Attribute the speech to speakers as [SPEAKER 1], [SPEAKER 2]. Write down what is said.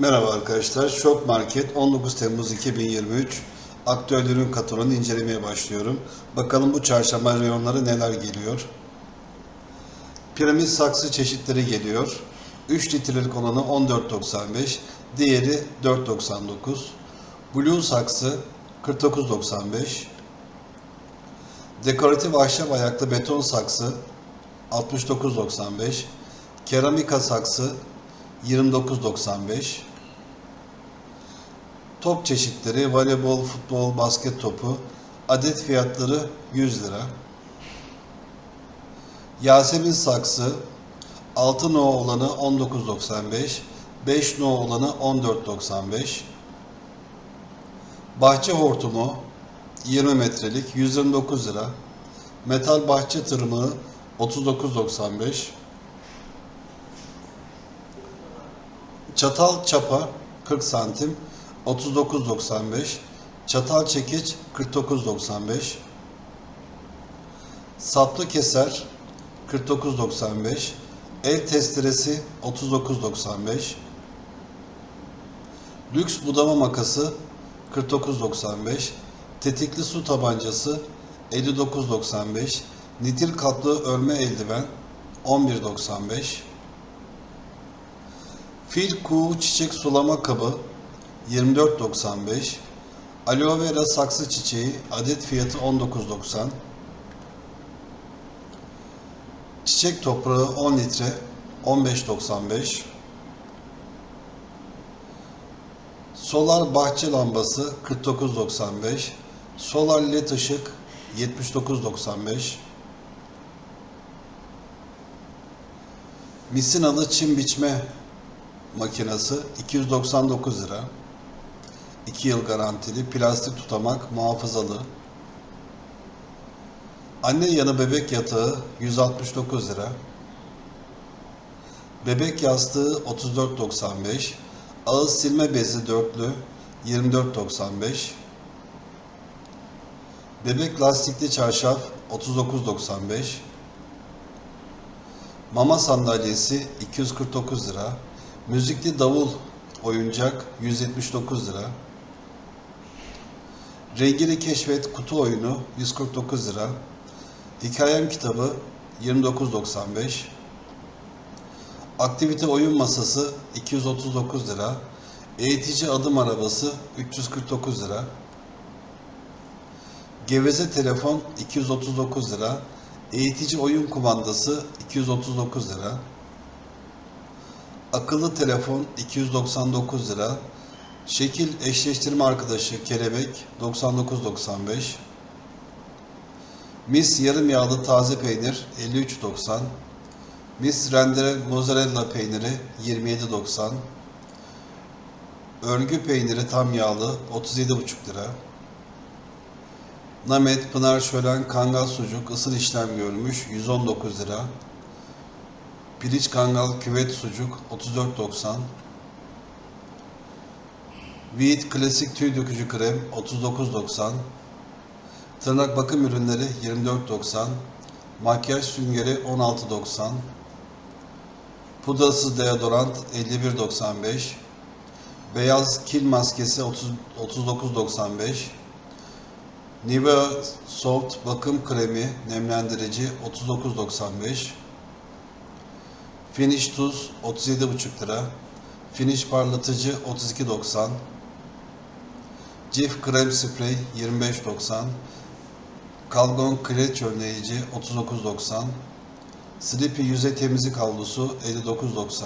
[SPEAKER 1] Merhaba arkadaşlar. Şok Market 19 Temmuz 2023 aktüel ürün katalogunu incelemeye başlıyorum. Bakalım bu çarşamba reyonları neler geliyor. Piramit saksı çeşitleri geliyor. 3 litrelik olanı 14.95, diğeri 4.99. Blue saksı 49.95. Dekoratif ahşap ayaklı beton saksı 69.95. Keramika saksı 29.95. Top çeşitleri voleybol, futbol, basket topu adet fiyatları 100 lira. Yasemin saksı 6 no olanı 19.95, 5 no olanı 14.95. Bahçe hortumu 20 metrelik 129 lira. Metal bahçe tırmığı 39.95. Çatal çapa 40 santim 39.95. Çatal çekiç 49.95. Saplı keser 49.95. El testeresi 39.95. Lüks budama makası 49.95. Tetikli su tabancası 59.95. Nitil kaplı örme eldiven 11.95. Fil kuğu çiçek sulama kabı 24.95. Aloe vera saksı çiçeği adet fiyatı 19.90. Çiçek toprağı 10 litre 15.95. Solar bahçe lambası 49.95. Solar led ışık 79.95. Misinalı çim biçme makinesi 299 lira. 2 yıl garantili plastik tutamak muhafazalı. Anne yanı bebek yatağı 169 lira. Bebek yastığı 34.95. Ağız silme bezi dörtlü 24.95. Bebek lastikli çarşaf 39.95. Mama sandalyesi 249 lira. Müzikli davul oyuncak 179 lira. Rengini keşfet kutu oyunu 149 lira. Hikayem kitabı 29.95. Aktivite oyun masası 239 lira. Eğitici adım arabası 349 lira. Geveze telefon 239 lira. Eğitici oyun kumandası 239 lira. Akıllı telefon 299 lira. Şekil eşleştirme arkadaşı kelebek 99.95. Mis yarım yağlı taze peynir 53.90. Mis rendere mozzarella peyniri 27.90. Örgü peyniri tam yağlı 37,5 lira. Namet, Pınar Şölen, Kangal sucuk ısıl işlem görmüş 119 lira. Piliç Kangal küvet sucuk 34.90. Veet klasik tüy dökücü krem 39.90. Tırnak bakım ürünleri 24.90. Makyaj süngeri 16.90. Pudrasız deodorant 51.95. Beyaz kil maskesi 30 39.95. Nivea Soft bakım kremi nemlendirici 39.95. Finish tuz 37,5 lira. Finish parlatıcı 32.90. Cif krem sprey 25.90. Kalgon kireç önleyici 39.90. Sleepy yüzey temizlik havlusu 59.90.